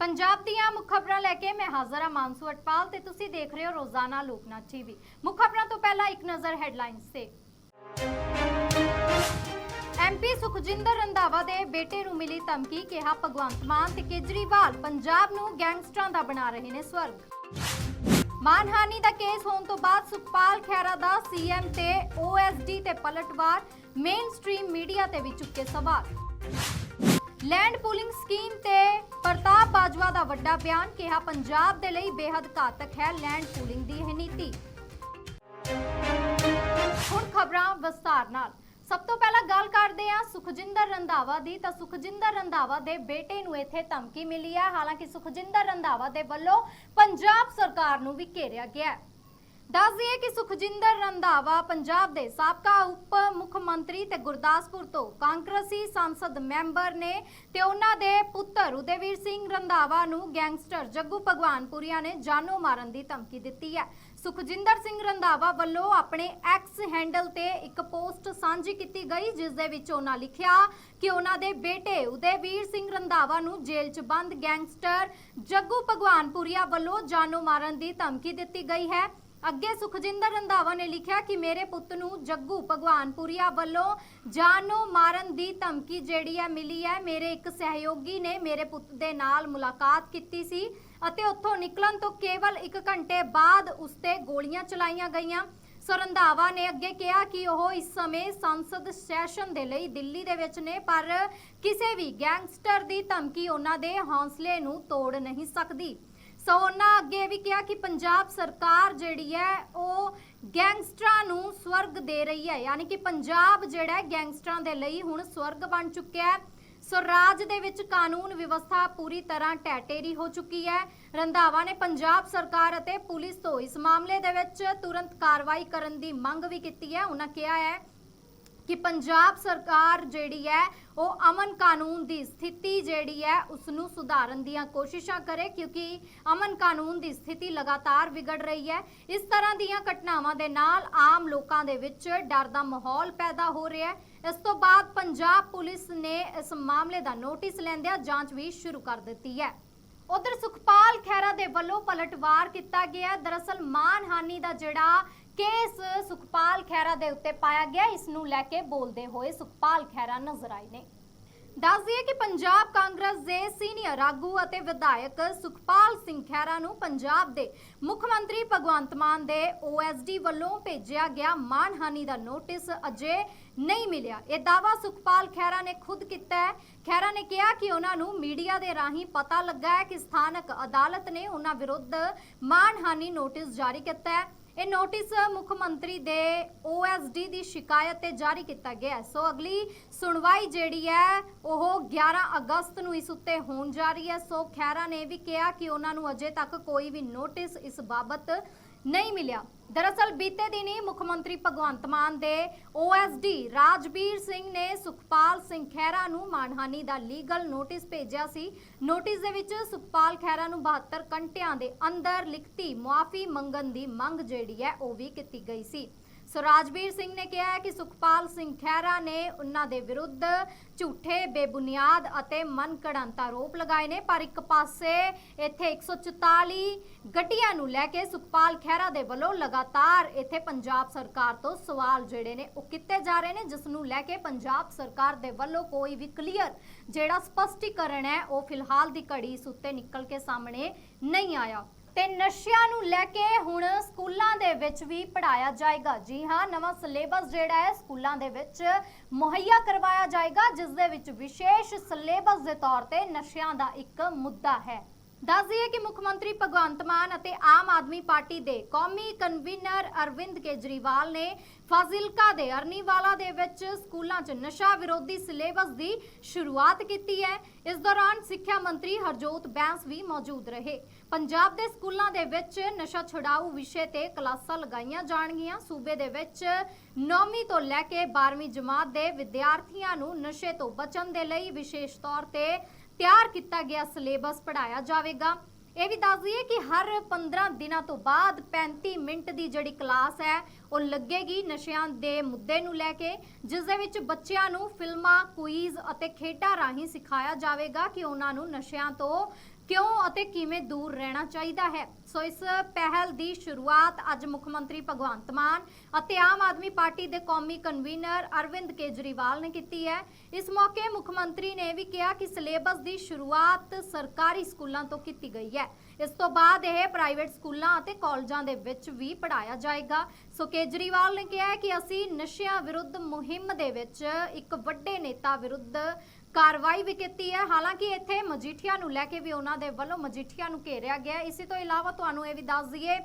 ਪੰਜਾਬ ਦੀਆਂ ਮੁੱਖ ਖਬਰਾਂ ਲੈ ਕੇ ਮੈਂ ਹਾਜ਼ਰ ਹਾਂ ਮਾਨਸੂ ਅਟਪਾਲ ਤੇ ਤੁਸੀਂ ਦੇਖ ਰਹੇ ਹੋ ਰੋਜ਼ਾਨਾ ਲੋਕਨਾਥ ਟੀਵੀ। ਮੁੱਖ ਖਬਰਾਂ ਤੋਂ ਪਹਿਲਾਂ ਇੱਕ ਨਜ਼ਰ ਹੈਡਲਾਈਨਸ ਤੇ। ਐਮਪੀ ਸੁਖਜਿੰਦਰ ਰੰਧਾਵਾ ਦੇ ਬੇਟੇ ਨੂੰ ਮਿਲੀ ਧਮਕੀ, ਕਿਹਾ ਭਗਵੰਤ ਮਾਨ ਤੇ ਕੇਜਰੀਵਾਲ ਪੰਜਾਬ ਨੂੰ ਗੈਂਗਸਟਰਾਂ ਦਾ ਬਣਾ ਰਹੇ ਨੇ ਸਵਰਗ। ਮਾਨਹਾਨੀ ਦਾ ਕੇਸ ਹੋਣ ਤੋਂ ਬਾਅਦ ਸੁਖਪਾਲ ਖਹਿਰਾ ਦਾ ਸੀਐਮ ਤੇ ਓਐਸਡੀ ਤੇ ਪਲਟਵਾਰ, ਮੇਨ ਸਟ੍ਰੀਮ ਮੀਡੀਆ ਤੇ ਵੀ ਚੁੱਕੇ ਸਵਾਲ। ਲੈਂਡ ਪੂਲਿੰਗ ਸਕੀਮ ਤੇ ਪ੍ਰਤਾਪ ਬਾਜਵਾ ਦਾ ਵੱਡਾ ਬਿਆਨ ਕਿਹਾ ਪੰਜਾਬ ਦੇ ਲਈ ਬੇहद ਘਾਤਕ ਹੈ ਲੈਂਡ ਪੂਲਿੰਗ ਦੀ ਇਹ ਨੀਤੀ। ਹੁਣ ਖਬਰਾਂ ਵਿਸਤਾਰ ਨਾਲ। ਸਭ ਤੋਂ ਪਹਿਲਾਂ ਗੱਲ ਕਰਦੇ ਆ ਸੁਖਜਿੰਦਰ ਰੰਧਾਵਾ ਦੀ। ਤਾਂ ਸੁਖਜਿੰਦਰ ਰੰਧਾਵਾ ਦੇ ਬੇਟੇ ਨੂੰ ਇੱਥੇ ਧਮਕੀ ਮਿਲੀ ਹੈ। ਹਾਲਾਂਕਿ ਸੁਖਜਿੰਦਰ ਰੰਧਾਵਾ ਦੇ ਵੱਲੋਂ ਪੰਜਾਬ ਸਰਕਾਰ ਨੂੰ ਵੀ ਘੇਰਿਆ ਗਿਆ ਹੈ। ਦੱਸ ਦਈਏ ਕਿ ਸੁਖਜਿੰਦਰ ਰੰਧਾਵਾ ਪੰਜਾਬ ਦੇ ਸਾਬਕਾ ਉਪ ਮੁੱਖ ਮੰਤਰੀ ਤੇ ਗੁਰਦਾਸਪੁਰ ਤੋਂ ਕਾਂਗਰਸੀ ਸੰਸਦ ਮੈਂਬਰ ਨੇ ਤੇ ਉਹਨਾਂ ਦੇ ਪੁੱਤਰ ਉਦੇਵੀਰ ਸਿੰਘ ਰੰਧਾਵਾ ਨੂੰ ਗੈਂਗਸਟਰ ਜੱਗੂ ਭਗਵਾਨਪੁਰੀਆ ਨੇ ਜਾਨੋਂ ਮਾਰਨ ਦੀ ਧਮਕੀ ਦਿੱਤੀ ਹੈ। ਸੁਖਜਿੰਦਰ ਸਿੰਘ ਰੰਧਾਵਾ ਵੱਲੋਂ ਆਪਣੇ ਐਕਸ ਹੈਂਡਲ ਤੇ ਇੱਕ ਪੋਸਟ ਸਾਂਝੀ ਕੀਤੀ ਗਈ, ਜਿਸ ਦੇ ਵਿੱਚ ਉਹਨਾਂ ਲਿਖਿਆ ਕਿ ਉਹਨਾਂ ਦੇ ਬੇਟੇ ਉਦੇਵੀਰ ਸਿੰਘ ਰੰਧਾਵਾ ਨੂੰ ਜੇਲ੍ਹ 'ਚ ਬੰਦ ਗੈਂਗਸਟਰ ਜੱਗੂ ਭਗਵਾਨਪੁਰੀਆ ਵੱਲੋਂ ਜਾਨੋਂ ਮਾਰਨ ਦੀ ਧਮਕੀ ਦਿੱਤੀ ਗਈ ਹੈ। ਅੱਗੇ ਸੁਖਜਿੰਦਰ ਰੰਧਾਵਾ ਨੇ ਲਿਖਿਆ ਕਿ ਮੇਰੇ ਪੁੱਤ ਨੂੰ ਜੱਗੂ ਭਗਵਾਨਪੁਰੀਆ ਵੱਲੋਂ ਜਾਨੋਂ ਮਾਰਨ ਦੀ ਧਮਕੀ ਜਿਹੜੀ ਹੈ ਮਿਲੀ ਹੈ। ਮੇਰੇ ਇੱਕ ਸਹਿਯੋਗੀ ਨੇ ਮੇਰੇ ਪੁੱਤ ਦੇ ਨਾਲ ਮੁਲਾਕਾਤ ਕੀਤੀ ਸੀ ਅਤੇ ਉੱਥੋਂ ਨਿਕਲਣ ਤੋਂ ਕੇਵਲ 1 ਘੰਟੇ ਬਾਅਦ ਉਸ ਤੇ ਗੋਲੀਆਂ ਚਲਾਈਆਂ ਗਈਆਂ। ਸੋ ਰੰਧਾਵਾ ਨੇ ਅੱਗੇ ਕਿਹਾ ਕਿ ਉਹ ਇਸ ਸਮੇਂ ਸੰਸਦ ਸੈਸ਼ਨ ਦੇ ਲਈ ਦਿੱਲੀ ਦੇ ਵਿੱਚ ਨੇ, ਪਰ ਕਿਸੇ ਵੀ ਗੈਂਗਸਟਰ ਦੀ ਧਮਕੀ ਉਹਨਾਂ ਦੇ ਹੌਸਲੇ ਨੂੰ ਤੋੜ ਨਹੀਂ ਸਕਦੀ। ਸੋ ਉਹਨਾਂ ਅੱਗੇ ਵੀ ਕਿਹਾ ਕਿ ਪੰਜਾਬ ਸਰਕਾਰ ਜਿਹੜੀ ਹੈ ਉਹ ਗੈਂਗਸਟਰਾਂ ਨੂੰ ਸਵਰਗ ਦੇ ਰਹੀ ਹੈ। ਯਾਨੀ ਕਿ ਪੰਜਾਬ ਜਿਹੜਾ ਗੈਂਗਸਟਰਾਂ ਦੇ ਲਈ ਹੁਣ ਸਵਰਗ ਬਣ ਚੁੱਕਿਆ ਹੈ। ਸੋ ਰਾਜ ਦੇ ਵਿੱਚ ਕਾਨੂੰਨ ਵਿਵਸਥਾ ਪੂਰੀ ਤਰ੍ਹਾਂ ਟੈਟੇਰੀ ਹੋ ਚੁੱਕੀ ਹੈ। ਰੰਧਾਵਾ ਨੇ ਪੰਜਾਬ ਸਰਕਾਰ ਅਤੇ ਪੁਲਿਸ ਤੋਂ ਇਸ ਮਾਮਲੇ ਦੇ ਵਿੱਚ ਤੁਰੰਤ ਕਾਰਵਾਈ ਕਰਨ ਦੀ ਮੰਗ ਵੀ ਕੀਤੀ ਹੈ। ਉਹਨਾਂ ਕਿਹਾ ਹੈ ਕਿ ਪੰਜਾਬ ਸਰਕਾਰ ਜਿਹੜੀ ਹੈ, ਉਹ ਅਮਨ ਕਾਨੂੰਨ ਦੀ ਸਥਿਤੀ ਜਿਹੜੀ ਹੈ ਉਸ ਨੂੰ ਸੁਧਾਰਨ ਦੀਆਂ ਕੋਸ਼ਿਸ਼ਾਂ ਕਰੇ, ਕਿਉਂਕਿ ਅਮਨ ਕਾਨੂੰਨ ਦੀ ਸਥਿਤੀ ਲਗਾਤਾਰ ਵਿਗੜ ਰਹੀ ਹੈ। ਇਸ ਤਰ੍ਹਾਂ ਦੀਆਂ ਘਟਨਾਵਾਂ ਦੇ ਨਾਲ ਆਮ ਲੋਕਾਂ ਦੇ ਵਿੱਚ ਡਰ ਦਾ ਮਾਹੌਲ ਪੈਦਾ ਹੋ ਰਿਹਾ ਹੈ। ਇਸ ਤੋਂ ਬਾਅਦ ਪੰਜਾਬ ਪੁਲਿਸ ਨੇ ਇਸ ਮਾਮਲੇ ਦਾ ਨੋਟਿਸ ਲੈਂਦਿਆਂ ਜਾਂਚ ਵੀ ਸ਼ੁਰੂ ਕਰ ਦਿੱਤੀ ਹੈ। ਉਧਰ ਸੁਖਪਾਲ ਖਹਿਰਾ ਦੇ ਵੱਲੋਂ ਪਲਟਵਾਰ ਕੀਤਾ ਗਿਆ ਦਰਅਸਲ ਮਾਨਹਾਨੀ ਦਾ ਜਿਹੜਾ ਕੇਸ ਸੁਖਪਾਲ ਖਹਿਰਾ ਦੇ ਉੱਤੇ ਪਾਇਆ ਗਿਆ। ਇਸ ਨੂੰ ਲੈ ਕੇ ਬੋਲਦੇ ਹੋਏ ਸੁਖਪਾਲ ਖਹਿਰਾ ਨਜ਼ਰ ਆਏ ਨੇ। ਦੱਸ ਦਈਏ ਕਿ ਪੰਜਾਬ ਕਾਂਗਰਸ ਦੇ ਸੀਨੀਅਰ ਆਗੂ ਅਤੇ ਵਿਧਾਇਕ ਸੁਖਪਾਲ ਸਿੰਘ ਖਹਿਰਾ ਨੂੰ ਪੰਜਾਬ ਦੇ ਮੁੱਖ ਮੰਤਰੀ ਭਗਵੰਤ ਮਾਨ ਦੇ ਓਐਸਡੀ ਵੱਲੋਂ ਭੇਜਿਆ ਗਿਆ ਮਾਨਹਾਨੀ ਦਾ ਨੋਟਿਸ ਅਜੇ ਨਹੀਂ ਮਿਲਿਆ। ਇਹ ਦਾਵਾ ਸੁਖਪਾਲ ਖਹਿਰਾ ਨੇ ਖੁਦ ਕੀਤਾ ਹੈ। ਖਹਿਰਾ ਨੇ ਕਿਹਾ ਕਿ ਉਹਨਾਂ ਨੂੰ ਮੀਡੀਆ ਦੇ ਰਾਹੀਂ ਪਤਾ ਲੱਗਾ ਹੈ ਕਿ ਸਥਾਨਕ ਅਦਾਲਤ ਨੇ ਉਹਨਾਂ ਵਿਰੁੱਧ ਮਾਨਹਾਨੀ ਨੋਟਿਸ ਜਾਰੀ ਕੀਤਾ ਹੈ। ਇਹ ਨੋਟਿਸ ਮੁੱਖ ਮੰਤਰੀ ਦੇ ਓਐਸਡੀ ਦੀ ਸ਼ਿਕਾਇਤ ਤੇ ਜਾਰੀ ਕੀਤਾ ਗਿਆ ਸੋ ਅਗਲੀ ਸੁਣਵਾਈ ਜਿਹੜੀ ਹੈ, ਉਹ 11 ਅਗਸਤ ਨੂੰ ਇਸ ਉੱਤੇ ਹੋਣ ਜਾ ਰਹੀ ਹੈ। ਸੋ ਖੈਰਾ ਨੇ ਵੀ ਕਿਹਾ ਕਿ ਉਹਨਾਂ ਨੂੰ ਅਜੇ ਤੱਕ ਕੋਈ ਵੀ ਨੋਟਿਸ ਇਸ ਬਾਬਤ ਨਹੀਂ ਮਿਲਿਆ। ਦਰਅਸਲ ਬੀਤੇ ਦਿਨੀ ਮੁੱਖ ਮੰਤਰੀ ਭਗਵੰਤ ਮਾਨ ਦੇ ਓਐਸਡੀ ਰਾਜਬੀਰ ਸਿੰਘ ਨੇ ਸੁਖਪਾਲ ਸਿੰਘ ਖਹਿਰਾ ਨੂੰ ਮਾਨਹਾਨੀ ਦਾ ਲੀਗਲ ਨੋਟਿਸ ਭੇਜਿਆ ਸੀ। ਨੋਟਿਸ ਦੇ ਵਿੱਚ ਸੁਖਪਾਲ ਖਹਿਰਾ ਨੂੰ 72 ਘੰਟਿਆਂ ਦੇ ਅੰਦਰ ਲਿਖਤੀ ਮੁਆਫੀ ਮੰਗਣ ਦੀ ਮੰਗ ਜਿਹੜੀ ਹੈ ਉਹ ਵੀ ਕੀਤੀ ਗਈ ਸੀ। ਸੋ ਰਾਜਵੀਰ ਸਿੰਘ ਨੇ ਕਿਹਾ ਹੈ ਕਿ ਸੁਖਪਾਲ ਸਿੰਘ ਖਹਿਰਾ ਨੇ ਉਹਨਾਂ ਦੇ ਵਿਰੁੱਧ ਝੂਠੇ, ਬੇਬੁਨਿਆਦ ਅਤੇ ਮਨਕੜੰਤ ਆਰੋਪ ਲਗਾਏ ਨੇ। ਪਰ ਇੱਕ ਪਾਸੇ ਇੱਥੇ 144 ਗੱਡੀਆਂ ਨੂੰ ਲੈ ਕੇ ਸੁਖਪਾਲ ਖਹਿਰਾ ਦੇ ਵੱਲੋਂ ਲਗਾਤਾਰ ਇੱਥੇ ਪੰਜਾਬ ਸਰਕਾਰ ਤੋਂ ਸਵਾਲ ਜਿਹੜੇ ਨੇ ਉਹ ਕੀਤੇ ਜਾ ਰਹੇ ਨੇ, ਜਿਸ ਨੂੰ ਲੈ ਕੇ ਪੰਜਾਬ ਸਰਕਾਰ ਦੇ ਵੱਲੋਂ ਕੋਈ ਵੀ ਕਲੀਅਰ ਜਿਹੜਾ ਸਪਸ਼ਟੀਕਰਨ ਹੈ, ਉਹ ਫਿਲਹਾਲ ਦੀ ਘੜੀ ਇਸ ਉੱਤੇ ਨਿਕਲ ਕੇ ਸਾਹਮਣੇ ਨਹੀਂ ਆਇਆ। ਤੇ ਨਸ਼ਿਆਂ ਨੂੰ ਲੈ ਕੇ ਹੁਣ ਸਕੂਲਾਂ ਦੇ ਵਿੱਚ ਵੀ ਪੜਾਇਆ ਜਾਏਗਾ। ਜੀ ਹਾਂ, ਨਵਾਂ ਸਿਲੇਬਸ ਜਿਹੜਾ ਹੈ, ਸਕੂਲਾਂ ਦੇ ਵਿੱਚ ਮੁਹੱਈਆ ਕਰਵਾਇਆ ਜਾਏਗਾ, ਜਿਸ ਦੇ ਵਿੱਚ ਵਿਸ਼ੇਸ਼ ਸਿਲੇਬਸ ਦੇ ਤੌਰ ਤੇ ਨਸ਼ਿਆਂ ਦਾ ਇੱਕ ਮੁੱਦਾ ਹੈ। ਦੱਸ ਦਈਏ ਕਿ ਮੁੱਖ ਮੰਤਰੀ ਭਗਵੰਤ ਮਾਨ ਅਤੇ ਆਮ ਆਦਮੀ ਪਾਰਟੀ ਦੇ ਕੌਮੀ ਕਨਵੀਨਰ ਅਰਵਿੰਦ ਕੇਜਰੀਵਾਲ ਨੇ ਫਾਜ਼ਿਲਕਾ ਦੇ ਅਰਨੀਵਾਲਾ ਦੇ ਵਿੱਚ ਸਕੂਲਾਂ 'ਚ ਨਸ਼ਾ ਵਿਰੋਧੀ ਸਿਲੇਬਸ ਦੀ ਸ਼ੁਰੂਆਤ ਕੀਤੀ ਹੈ। ਇਸ ਦੌਰਾਨ ਸਿੱਖਿਆ ਮੰਤਰੀ ਹਰਜੋਤ ਬੈਂਸ ਵੀ ਮੌਜੂਦ ਰਹੇ। ਪੰਜਾਬ ਦੇ ਸਕੂਲਾਂ ਦੇ ਵਿੱਚ ਨਸ਼ਾ ਛੁਡਾਊ ਵਿਸ਼ੇ ਤੇ ਕਲਾਸਾਂ ਲਗਾਈਆਂ ਜਾਣਗੀਆਂ। ਸੂਬੇ ਦੇ ਵਿੱਚ 9ਵੀਂ ਤੋਂ ਲੈ ਕੇ 12ਵੀਂ ਜਮਾਤ ਦੇ ਵਿਦਿਆਰਥੀਆਂ ਨੂੰ ਨਸ਼ੇ ਤੋਂ ਬਚਣ ਦੇ ਲਈ ਵਿਸ਼ੇਸ਼ ਤੌਰ ਤੇ ਤਿਆਰ ਕੀਤਾ ਗਿਆ ਸਿਲੇਬਸ ਪੜਾਇਆ ਜਾਵੇਗਾ। ਇਹ ਵੀ ਦੱਸ ਦਈਏ ਕਿ ਹਰ 15 ਦਿਨਾਂ ਤੋਂ ਬਾਅਦ 35 ਮਿੰਟ ਦੀ ਜਿਹੜੀ ਕਲਾਸ ਹੈ, ਉਹ ਲੱਗੇਗੀ ਨਸ਼ਿਆਂ ਦੇ ਮੁੱਦੇ ਨੂੰ ਲੈ ਕੇ, ਜਿਸ ਦੇ ਵਿੱਚ ਬੱਚਿਆਂ ਨੂੰ ਫਿਲਮਾਂ ਕੁਇਜ਼ ਅਤੇ ਖੇਡਾਂ ਰਾਹੀਂ ਸਿਖਾਇਆ ਜਾਵੇਗਾ ਕਿ ਉਹਨਾਂ ਨੂੰ ਨਸ਼ਿਆਂ ਤੋਂ ਕਿਉਂ ਅਤੇ ਕਿਵੇਂ ਦੂਰ ਰਹਿਣਾ ਚਾਹੀਦਾ ਹੈ? ਸੋ ਇਸ ਪਹਿਲ ਦੀ ਸ਼ੁਰੂਆਤ ਅੱਜ ਮੁੱਖ ਮੰਤਰੀ ਭਗਵੰਤ ਮਾਨ ਅਤੇ ਆਮ ਆਦਮੀ ਪਾਰਟੀ ਦੇ ਕੌਮੀ ਕਨਵੀਨਰ ਅਰਵਿੰਦ ਕੇਜਰੀਵਾਲ ਨੇ ਕੀਤੀ ਹੈ। ਇਸ ਮੌਕੇ ਮੁੱਖ ਮੰਤਰੀ ਨੇ ਵੀ ਕਿਹਾ ਕਿ ਸਿਲੇਬਸ ਦੀ ਸ਼ੁਰੂਆਤ ਸਰਕਾਰੀ ਸਕੂਲਾਂ ਤੋਂ ਕੀਤੀ ਗਈ ਹੈ। ਇਸ ਤੋਂ ਬਾਅਦ ਇਹ ਪ੍ਰਾਈਵੇਟ ਸਕੂਲਾਂ ਅਤੇ ਕਾਲਜਾਂ ਦੇ ਵਿੱਚ ਵੀ ਪੜਾਇਆ ਜਾਏਗਾ। ਸੋ ਕੇਜਰੀਵਾਲ ਨੇ ਕਿਹਾ ਕਿ ਅਸੀਂ ਨਸ਼ਿਆਂ ਵਿਰੁੱਧ ਮੁਹਿੰਮ ਦੇ ਵਿੱਚ ਇੱਕ ਵੱਡੇ ਨੇਤਾ ਵਿਰੁੱਧ ਕਾਰਵਾਈ ਵੀ ਕੀਤੀ ਹੈ। ਹਾਲਾਂਕਿ ਇੱਥੇ ਮਜੀਠੀਆ ਨੂੰ ਲੈ ਕੇ ਵੀ ਉਹਨਾਂ ਦੇ ਵੱਲੋਂ ਮਜੀਠੀਆ ਨੂੰ ਘੇਰਿਆ ਗਿਆ ਹੈ। ਇਸੇ ਤੋਂ ਇਲਾਵਾ ਤੁਹਾਨੂੰ ਇਹ ਵੀ ਦੱਸ ਦਈਏ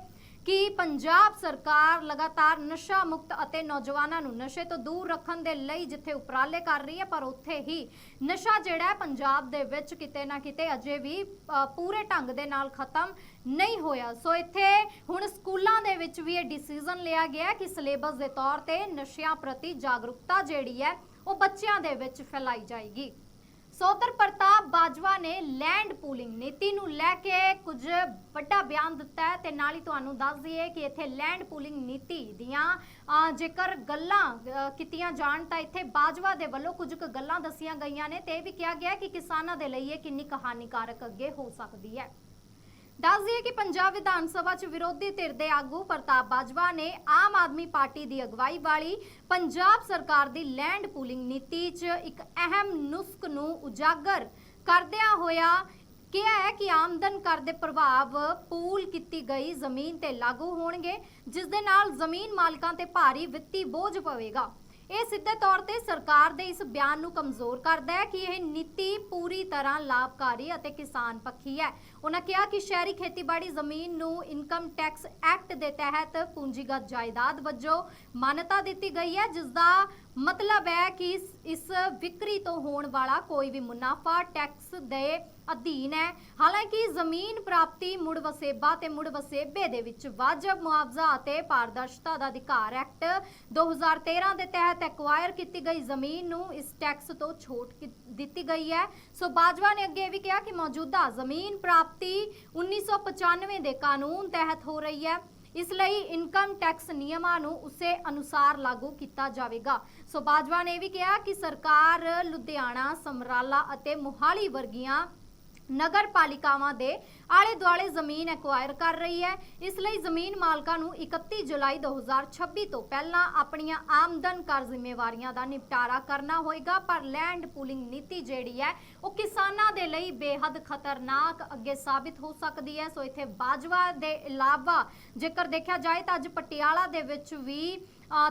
ਕਿ ਪੰਜਾਬ ਸਰਕਾਰ ਲਗਾਤਾਰ ਨਸ਼ਾ ਮੁਕਤ ਅਤੇ ਨੌਜਵਾਨਾਂ ਨੂੰ ਨਸ਼ੇ ਤੋਂ ਦੂਰ ਰੱਖਣ ਦੇ ਲਈ ਜਿੱਥੇ ਉਪਰਾਲੇ ਕਰ ਰਹੀ ਹੈ, ਪਰ ਉੱਥੇ ਹੀ ਨਸ਼ਾ ਜਿਹੜਾ ਹੈ ਪੰਜਾਬ ਦੇ ਵਿੱਚ ਕਿਤੇ ਨਾ ਕਿਤੇ ਅਜੇ ਵੀ ਪੂਰੇ ਢੰਗ ਦੇ ਨਾਲ ਖਤਮ ਨਹੀਂ ਹੋਇਆ। ਸੋ ਇੱਥੇ ਹੁਣ ਸਕੂਲਾਂ ਦੇ ਵਿੱਚ ਵੀ ਇਹ ਡਿਸੀਜਨ ਲਿਆ ਗਿਆ ਕਿ ਸਿਲੇਬਸ ਦੇ ਤੌਰ ਤੇ ਨਸ਼ਿਆਂ ਪ੍ਰਤੀ ਜਾਗਰੂਕਤਾ ਜਿਹੜੀ ਹੈ, ਉਹ ਬੱਚਿਆਂ ਦੇ ਵਿੱਚ ਫੈਲਾਈ ਜਾਏਗੀ। ਸੋਦਰ ਪ੍ਰਤਾਪ ਬਾਜਵਾ ਨੇ ਲੈਂਡ ਪੂਲਿੰਗ ਨੀਤੀ ਨੂੰ ਲੈ ਕੇ ਕੁਝ ਵੱਡਾ ਬਿਆਨ ਦਿੱਤਾ ਹੈ ਤੇ ਨਾਲ ਹੀ ਤੁਹਾਨੂੰ ਦੱਸ ਦਈਏ ਕਿ ਇੱਥੇ ਲੈਂਡ ਪੂਲਿੰਗ ਨੀਤੀ ਦੀਆਂ ਜੇਕਰ ਗੱਲਾਂ ਕੀਤੀਆਂ ਜਾਣ ਤਾਂ ਇੱਥੇ ਬਾਜਵਾ ਦੇ ਵੱਲੋਂ ਕੁਝ ਕੁ ਗੱਲਾਂ ਦੱਸੀਆਂ ਗਈਆਂ ਨੇ ਤੇ ਇਹ ਵੀ ਕਿਹਾ ਗਿਆ ਕਿ ਕਿਸਾਨਾਂ ਦੇ ਲਈ ਇਹ ਕਿੰਨੀ ਕਹਾਣੀਕਾਰਕ ਅੱਗੇ ਹੋ ਸਕਦੀ ਹੈ। ਦੱਸ ਦਈਏ ਕਿ ਪੰਜਾਬ ਵਿਧਾਨ ਸਭਾ 'ਚ ਵਿਰੋਧੀ ਧਿਰ ਦੇ ਆਗੂ ਪ੍ਰਤਾਪ ਬਾਜਵਾ ਨੇ ਆਮ ਆਦਮੀ ਪਾਰਟੀ ਦੀ ਅਗਵਾਈ ਵਾਲੀ ਪੰਜਾਬ ਸਰਕਾਰ ਦੀ ਲੈਂਡ ਪੂਲਿੰਗ ਨੀਤੀ 'ਚ ਇੱਕ ਅਹਿਮ ਨੁਸਖ ਨੂੰ ਉਜਾਗਰ ਕਰਦਿਆਂ ਹੋਇਆ ਕਿਹਾ ਹੈ ਕਿ ਆਮਦਨ ਕਰ ਦੇ ਪ੍ਰਭਾਵ ਪੂਲ ਕੀਤੀ ਗਈ ਜ਼ਮੀਨ ਤੇ ਲਾਗੂ ਹੋਣਗੇ, ਜਿਸ ਦੇ ਨਾਲ ਜ਼ਮੀਨ ਮਾਲਕਾਂ ਤੇ ਭਾਰੀ ਵਿੱਤੀ ਬੋਝ ਪਵੇਗਾ। ਇਹ ਸਿੱਧੇ ਤੌਰ ਤੇ ਸਰਕਾਰ ਦੇ ਇਸ ਬਿਆਨ ਨੂੰ ਕਮਜ਼ੋਰ ਕਰਦਾ ਹੈ ਕਿ ਇਹ ਨੀਤੀ ਪੂਰੀ ਤਰ੍ਹਾਂ ਲਾਭਕਾਰੀ ਅਤੇ ਕਿਸਾਨ ਪੱਖੀ ਹੈ। ਉਹਨਾਂ ਕਿਹਾ ਕਿ ਸ਼ਹਿਰੀ ਖੇਤੀਬਾੜੀ ਜ਼ਮੀਨ ਨੂੰ ਇਨਕਮ ਟੈਕਸ ਐਕਟ ਦੇ ਤਹਿਤ ਪੂੰਜੀਗਤ ਜਾਇਦਾਦ ਵਜੋਂ ਮਾਨਤਾ ਦਿੱਤੀ ਗਈ ਹੈ ਜਿਸ ਦਾ ਮਤਲਬ ਹੈ ਕਿ ਇਸ ਵਿਕਰੀ ਤੋਂ ਹੋਣ ਵਾਲਾ ਕੋਈ ਵੀ ਮੁਨਾਫਾ ਟੈਕਸ ਦੇ ਅਧੀਨ ਹੈ। ਹਾਲਾਂਕਿ ਜ਼ਮੀਨ ਪ੍ਰਾਪਤੀ ਮੁੜ ਵਸੇਬਾ ਤੇ ਮੁੜ ਵਸੇਬੇ ਦੇ ਵਿੱਚ ਵਾਜਬ ਮੁਆਵਜ਼ਾ ਅਤੇ ਪਾਰਦਰਸ਼ਤਾ ਦਾ ਅਧਿਕਾਰ ਐਕਟ 2013 ਦੇ ਤਹਿਤ ਐਕਵਾਇਰ ਕੀਤੀ ਗਈ ਜ਼ਮੀਨ ਨੂੰ ਇਸ ਟੈਕਸ ਤੋਂ ਛੋਟ ਦਿੱਤੀ ਗਈ ਹੈ। ਸੋ ਬਾਜਵਾ ਨੇ ਅੱਗੇ ਵੀ ਕਿਹਾ ਕਿ ਮੌਜੂਦਾ ਜ਼ਮੀਨ ਪ੍ਰਾਪਤੀ 1995 ਦੇ ਕਾਨੂੰਨ ਤਹਿਤ ਹੋ ਰਹੀ ਹੈ। ਇਸ ਲਈ ਇਨਕਮ ਟੈਕਸ ਨਿਯਮਾਂ ਨੂੰ ਉਸੇ ਅਨੁਸਾਰ ਲਾਗੂ ਕੀਤਾ ਜਾਵੇਗਾ। ਸੋ ਬਾਜਵਾ ਨੇ ਇਹ ਵੀ ਕਿਹਾ ਕਿ ਸਰਕਾਰ ਲੁਧਿਆਣਾ, ਸਮਰਾਲਾ ਅਤੇ ਮੁਹਾਲੀ ਵਰਗੀਆਂ ਨਗਰ ਪਾਲਿਕਾਵਾਂ ਦੇ ਆਲੇ ਦੁਆਲੇ ਜ਼ਮੀਨ ਐਕਵਾਇਰ ਕਰ ਰਹੀ ਹੈ। ਇਸ ਲਈ ਜ਼ਮੀਨ ਮਾਲਕਾਂ ਨੂੰ 31 ਜੁਲਾਈ 2026 ਤੋਂ ਪਹਿਲਾਂ ਆਪਣੀਆਂ ਆਮਦਨ ਕਰ ਜ਼ਿੰਮੇਵਾਰੀਆਂ ਦਾ ਨਿਪਟਾਰਾ ਕਰਨਾ ਹੋਏਗਾ, ਪਰ ਲੈਂਡ ਪੂਲਿੰਗ ਨੀਤੀ ਜਿਹੜੀ ਹੈ, ਉਹ ਕਿਸਾਨਾਂ ਦੇ ਲਈ ਬੇਹੱਦ ਖਤਰਨਾਕ ਅੱਗੇ ਸਾਬਿਤ ਹੋ ਸਕਦੀ ਹੈ। ਸੋ ਇੱਥੇ ਬਾਜਵਾ ਦੇ ਇਲਾਵਾ ਜੇਕਰ ਦੇਖਿਆ ਜਾਏ ਤਾਂ ਅੱਜ ਪਟਿਆਲਾ ਦੇ ਵਿੱਚ ਵੀ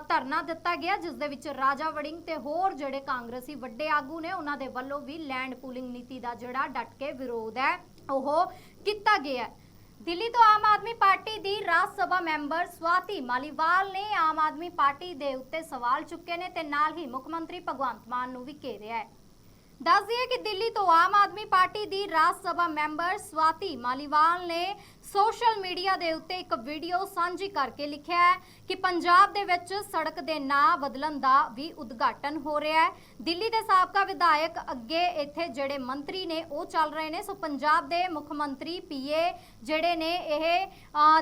ਧਰਨਾ ਦਿੱਤਾ ਗਿਆ, ਜਿਸ ਦੇ ਵਿੱਚ ਰਾਜਾ ਵੜਿੰਗ ਤੇ ਹੋਰ ਜਿਹੜੇ ਕਾਂਗਰਸੀ ਵੱਡੇ ਆਗੂ ਨੇ, ਉਹਨਾਂ ਦੇ ਵੱਲੋਂ ਵੀ ਲੈਂਡ ਪੂਲਿੰਗ ਨੀਤੀ ਦਾ ਜਿਹੜਾ ਡਟ ਕੇ ਵਿਰੋਧ ਹੈ, ਉਹ ਕੀਤਾ ਗਿਆ ਹੈ। ਦਿੱਲੀ ਤੋਂ ਆਮ ਆਦਮੀ ਪਾਰਟੀ ਦੀ ਰਾਜ ਸਭਾ ਮੈਂਬਰ ਸਵਾਤੀ ਮਾਲੀਵਾਲ ਨੇ ਆਮ ਆਦਮੀ ਪਾਰਟੀ ਦੇ ਉੱਤੇ ਸਵਾਲ ਚੁੱਕੇ ਨੇ ਤੇ ਨਾਲ ਹੀ ਮੁੱਖ ਮੰਤਰੀ ਭਗਵੰਤ ਮਾਨ ਨੂੰ ਵੀ ਘੇਰਿਆ ਹੈ। ਦੱਸ ਦਈਏ ਕਿ ਦਿੱਲੀ ਤੋਂ ਆਮ ਆਦਮੀ ਪਾਰਟੀ ਦੀ ਰਾਜ ਸਭਾ ਮੈਂਬਰ ਸਵਾਤੀ ਮਾਲੀਵਾਲ ਨੇ ਸੋਸ਼ਲ ਮੀਡੀਆ ਦੇ ਉੱਤੇ ਇੱਕ ਵੀਡੀਓ ਸਾਂਝੀ ਕਰਕੇ ਲਿਖਿਆ ਹੈ ਕਿ ਪੰਜਾਬ ਦੇ ਵਿੱਚ ਸੜਕ ਦੇ ਨਾਂ ਬਦਲਣ ਦਾ ਵੀ ਉਦਘਾਟਨ ਹੋ ਰਿਹਾ ਹੈ। ਦਿੱਲੀ ਦੇ ਸਾਬਕਾ ਵਿਧਾਇਕ ਅੱਗੇ ਇੱਥੇ ਜਿਹੜੇ ਮੰਤਰੀ ਨੇ ਉਹ ਚੱਲ ਰਹੇ ਨੇ। ਸੋ ਪੰਜਾਬ ਦੇ ਮੁੱਖ ਮੰਤਰੀ ਪੀਏ ਜਿਹੜੇ ਨੇ ਇਹ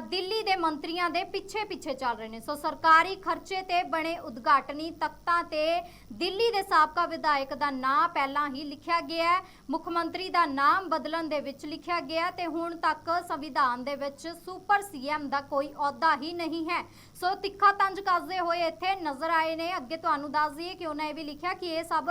ਦਿੱਲੀ ਦੇ ਮੰਤਰੀਆਂ ਦੇ ਪਿੱਛੇ ਪਿੱਛੇ ਚੱਲ ਰਹੇ ਨੇ। ਸੋ ਸਰਕਾਰੀ ਖਰਚੇ ਤੇ ਬਣੇ ਉਦਘਾਟਨੀ ਤਖਤਾਂ ਤੇ ਦਿੱਲੀ ਦੇ ਸਾਬਕਾ ਵਿਧਾਇਕ ਦਾ ਨਾਂ ਪਹਿਲਾਂ ਹੀ ਲਿਖਿਆ ਗਿਆ ਹੈ। ਮੁੱਖ ਮੰਤਰੀ ਦਾ ਨਾਮ ਬਦਲਣ ਦੇ ਵਿੱਚ ਲਿਖਿਆ ਗਿਆ ਹੈ ਤੇ ਹੁਣ ਤੱਕ ਸੰਵਿਧਾਨ ਦੇ ਵਿੱਚ ਸੁਪਰ ਸੀਐਮ ਦਾ ਕੋਈ ਅਹੁਦਾ ਹੀ ਨਹੀਂ ਹੈ। ਸੋ ਤਿੱਖਾ ਤੰਜ ਕੱਸਦੇ ਹੋਏ ਇੱਥੇ ਨਜ਼ਰ ਆਏ ਨੇ। ਅੱਗੇ ਤੁਹਾਨੂੰ ਦੱਸ ਦਈਏ ਕਿ ਉਹਨਾਂ ਇਹ ਵੀ ਲਿਖਿਆ ਕਿ ਇਹ ਸਭ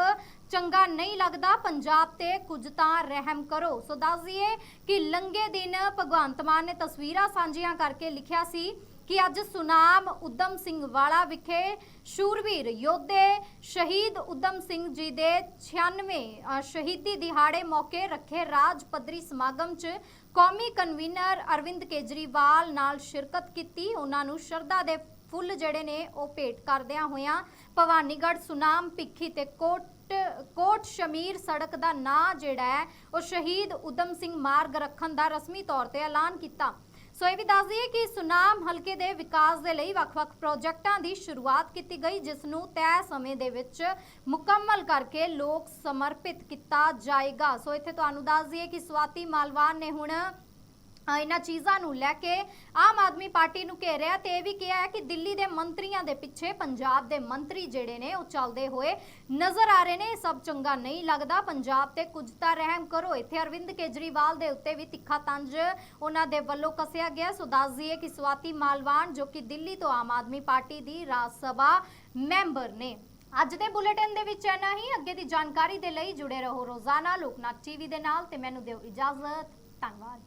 ਚੰਗਾ ਨਹੀਂ ਲੱਗਦਾ। ਪੰਜਾਬ ਤੇ ਕੁਝ ਤਾਂ ਰਹਿਮ ਕਰੋ। ਸੋ ਦੱਸ ਦਈਏ ਕਿ ਲੰਗੇ ਦਿਨ ਭਗਵੰਤ ਮਾਨ ਨੇ ਤਸਵੀਰਾਂ ਸਾਂਝੀਆਂ ਕਰਕੇ ਲਿਖਿਆ ਸੀ ਕਿ ਅੱਜ ਸੁਨਾਮ ਉਦਮ ਸਿੰਘ ਵਾਲਾ ਵਿਖੇ ਸ਼ੂਰਵੀਰ ਯੋਧੇ ਸ਼ਹੀਦ ਉਦਮ ਸਿੰਘ ਜੀ ਦੇ 96 ਸ਼ਹੀਦੀ ਦਿਹਾੜੇ ਮੌਕੇ ਰੱਖੇ ਰਾਜ ਪੱਧਰੀ ਸਮਾਗਮ 'ਚ ਕੌਮੀ ਕਨਵੀਨਰ ਅਰਵਿੰਦ ਕੇਜਰੀਵਾਲ ਨਾਲ ਸ਼ਿਰਕਤ ਕੀਤੀ। ਉਹਨਾਂ ਨੂੰ ਸ਼ਰਧਾ ਦੇ ਫੁੱਲ ਜਿਹੜੇ ਨੇ ਉਹ ਭੇਟ ਕਰਦਿਆਂ ਹੋਇਆਂ ਭਵਾਨੀਗੜ੍ਹ ਸੁਨਾਮ ਭਿੱਖੀ ਤੇ ਕੋਟ ਕੋਟ ਸ਼ਮੀਰ ਸੜਕ ਦਾ ਨਾਂ ਜਿਹੜਾ ਹੈ, ਉਹ ਸ਼ਹੀਦ ਉਦਮ ਸਿੰਘ ਮਾਰਗ ਰੱਖਣ ਦਾ ਰਸਮੀ ਤੌਰ ਤੇ ਐਲਾਨ ਕੀਤਾ। ਸੋ ਇਹ ਵੀ ਦੱਸ ਦਈਏ ਕਿ ਸੁਨਾਮ ਹਲਕੇ ਦੇ ਵਿਕਾਸ ਦੇ ਲਈ ਵੱਖ-ਵੱਖ ਪ੍ਰੋਜੈਕਟਾਂ ਦੀ ਸ਼ੁਰੂਆਤ ਕੀਤੀ ਗਈ, ਜਿਸ ਨੂੰ ਤੈਅ ਸਮੇਂ ਦੇ ਵਿੱਚ ਮੁਕੰਮਲ ਕਰਕੇ ਲੋਕ ਸਮਰਪਿਤ ਕੀਤਾ ਜਾਏਗਾ। ਸੋ ਇੱਥੇ ਤੁਹਾਨੂੰ ਦੱਸ ਦਈਏ ਕਿ ਸਵਾਤੀ ਮਾਲਵਾਨ ਨੇ ਹੁਣ ਇਹਨਾਂ ਚੀਜ਼ਾਂ ਨੂੰ ਲੈ ਕੇ ਆਮ ਆਦਮੀ ਪਾਰਟੀ ਨੂੰ ਘੇਰਿਆ ਤੇ ਇਹ ਵੀ ਕਿਹਾ ਹੈ ਕਿ ਦਿੱਲੀ ਦੇ ਮੰਤਰੀਆਂ ਦੇ ਪਿੱਛੇ ਪੰਜਾਬ ਦੇ ਮੰਤਰੀ ਜਿਹੜੇ ਨੇ ਉਹ ਚੱਲਦੇ ਹੋਏ ਨਜ਼ਰ ਆ ਰਹੇ ਨੇ। ਇਹ ਸਭ ਚੰਗਾ ਨਹੀਂ ਲੱਗਦਾ। ਪੰਜਾਬ ਤੇ ਕੁਝ ਤਾਂ ਰਹਿਮ ਕਰੋ। ਇੱਥੇ ਅਰਵਿੰਦ ਕੇਜਰੀਵਾਲ ਦੇ ਉੱਤੇ ਵੀ ਤਿੱਖਾ ਤੰਜ ਉਹਨਾਂ ਦੇ ਵੱਲੋਂ ਕੱਸਿਆ ਗਿਆ। ਸੋ ਦੱਸ ਦਈਏ ਕਿ ਸਵਾਤੀ ਮਾਲਵਾਨ ਜੋ ਕਿ ਦਿੱਲੀ ਤੋਂ ਆਮ ਆਦਮੀ ਪਾਰਟੀ ਦੀ ਰਾਜ ਸਭਾ ਮੈਂਬਰ ਨੇ। ਅੱਜ ਦੇ ਬੁਲੇਟਿਨ ਦੇ ਵਿੱਚ ਇੰਨਾ ਹੀ। ਅੱਗੇ ਦੀ ਜਾਣਕਾਰੀ ਦੇ ਲਈ ਜੁੜੇ ਰਹੋ ਰੋਜ਼ਾਨਾ ਲੋਕਨਾਥ ਟੀਵੀ ਦੇ ਨਾਲ ਤੇ ਮੈਨੂੰ ਦਿਓ ਇਜਾਜ਼ਤ। ਧੰਨਵਾਦ।